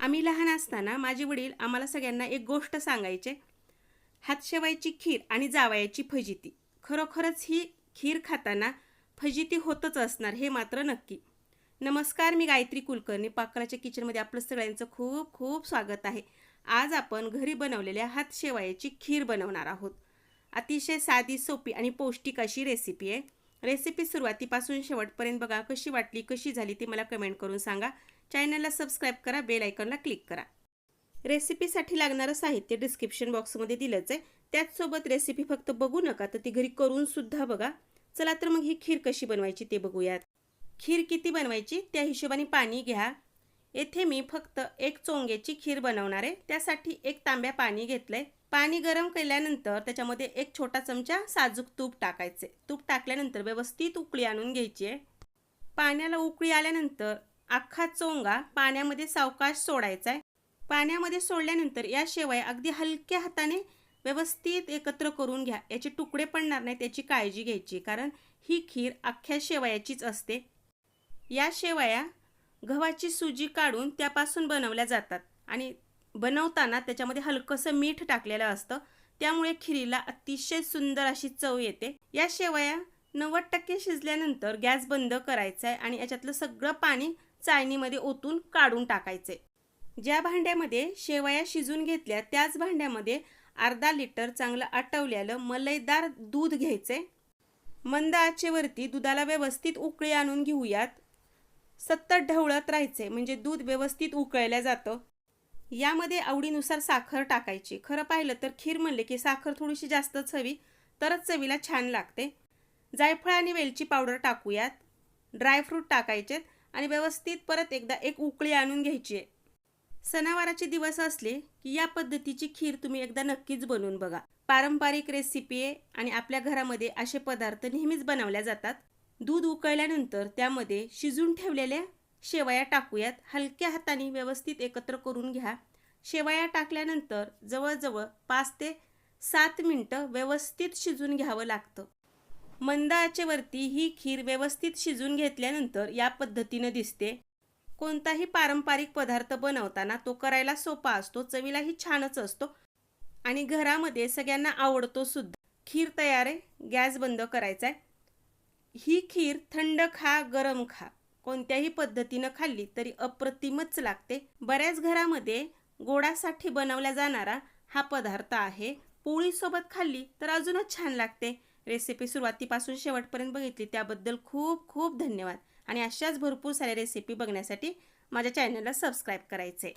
आम्ही लहान असताना माझे वडील आम्हाला सगळ्यांना एक गोष्ट सांगायचे. हातशेवायची खीर आणि जावयाची फजिती. खरोखरच ही खीर खाताना फजिती होतच असणार हे मात्र नक्की. नमस्कार मी गायत्री कुलकर्णी. पाकराच्या किचनमध्ये आपलं सगळ्यांचं खूप खूप स्वागत आहे. आज आपण घरी बनवलेल्या हातशेवायाची खीर बनवणार आहोत. अतिशय साधी सोपी आणि पौष्टिक अशी रेसिपी आहे. रेसिपी सुरुवातीपासून शेवटपर्यंत बघा कशी वाटली कशी झाली ती मला कमेंट करून सांगा. चॅनलला सबस्क्राईब करा बेल आयकॉनला क्लिक करा. रेसिपीसाठी लागणारं साहित्य डिस्क्रिप्शन बॉक्समध्ये दिलंच आहे. त्याचसोबत रेसिपी फक्त बघू नका तर ती घरी करूनसुद्धा बघा. चला तर मग ही खीर कशी बनवायची ते बघूयात. खीर किती बनवायची त्या हिशोबाने पाणी घ्या. येथे मी फक्त एक चोंग्याची खीर बनवणार आहे. त्यासाठी एक तांब्या पाणी घेतलंय. पाणी गरम केल्यानंतर त्याच्यामध्ये एक छोटा चमचा साजूक तूप टाकायचे. तूप टाकल्यानंतर व्यवस्थित उकळी आणून घ्यायची आहे. पाण्याला उकळी आल्यानंतर अख्खा चोंगा पाण्यामध्ये सावकाश सोडायचा आहे. पाण्यामध्ये सोडल्यानंतर या शेवया अगदी हलक्या हाताने व्यवस्थित एकत्र करून घ्या. याचे तुकडे पडणार नाही त्याची काळजी घ्यायची कारण ही खीर अख्ख्या शेवयाचीच असते. या शेवया गव्हाची सुजी काढून त्यापासून बनवल्या जातात आणि बनवताना त्याच्यामध्ये हलकंसं मीठ टाकलेलं असतं. त्यामुळे खिरीला अतिशय सुंदर अशी चव येते. या शेवया नव्वद टक्के शिजल्यानंतर गॅस बंद करायचा आहे आणि याच्यातलं सगळं पाणी चाळणीमध्ये ओतून काढून टाकायचे. ज्या भांड्यामध्ये शेवया शिजून घेतल्या त्याच भांड्यामध्ये अर्धा लिटर चांगलं आटवलेलं मलईदार दूध घ्यायचे. मंद आचेवरती दुधाला व्यवस्थित उकळी आणून घेऊयात. सतत ढवळत राहायचे म्हणजे दूध व्यवस्थित उकळलं जातं. यामध्ये आवडीनुसार साखर टाकायची. खरं पाहिलं तर खीर म्हणले की साखर थोडीशी जास्तच हवी तरच चवीला छान लागते. जायफळ आणि वेलची पावडर टाकूयात. ड्रायफ्रूट टाकायचेत. आणि व्यवस्थित परत एकदा एक उकळी आणून घ्यायची आहे. सणावाराचे दिवस असले की या पद्धतीची खीर तुम्ही एकदा नक्कीच बनवून बघा. पारंपरिक रेसिपी आहे आणि आपल्या घरामध्ये असे पदार्थ नेहमीच बनवल्या जातात. दूध उकळल्यानंतर त्यामध्ये शिजून ठेवलेल्या शेवया टाकूयात. हलक्या हाताने व्यवस्थित एकत्र करून घ्या. शेवया टाकल्यानंतर जवळजवळ पाच ते सात मिनटं व्यवस्थित शिजून घ्यावं लागतं. मंद आचेवरती ही खीर व्यवस्थित शिजून घेतल्यानंतर या पद्धतीनं दिसते. कोणताही पारंपरिक पदार्थ बनवताना तो करायला सोपा असतो चवीलाही छानच असतो आणि घरामध्ये सगळ्यांना आवडतो सुद्धा. खीर तयार आहे गॅस बंद करायचा आहे ही खीर थंड खा गरम खा. कोणत्याही पद्धतीनं खाल्ली तरी अप्रतिमच लागते. बऱ्याच घरामध्ये गोडासाठी बनवला जाणारा हा पदार्थ आहे. पोळीसोबत खाल्ली तर अजूनच छान लागते. रेसिपी सुरुवातीपासून शेवटपर्यंत बघितली त्याबद्दल खूप खूप धन्यवाद. आणि अशाच भरपूर साऱ्या रेसिपी बघण्यासाठी माझ्या चॅनलला सबस्क्राईब करायचे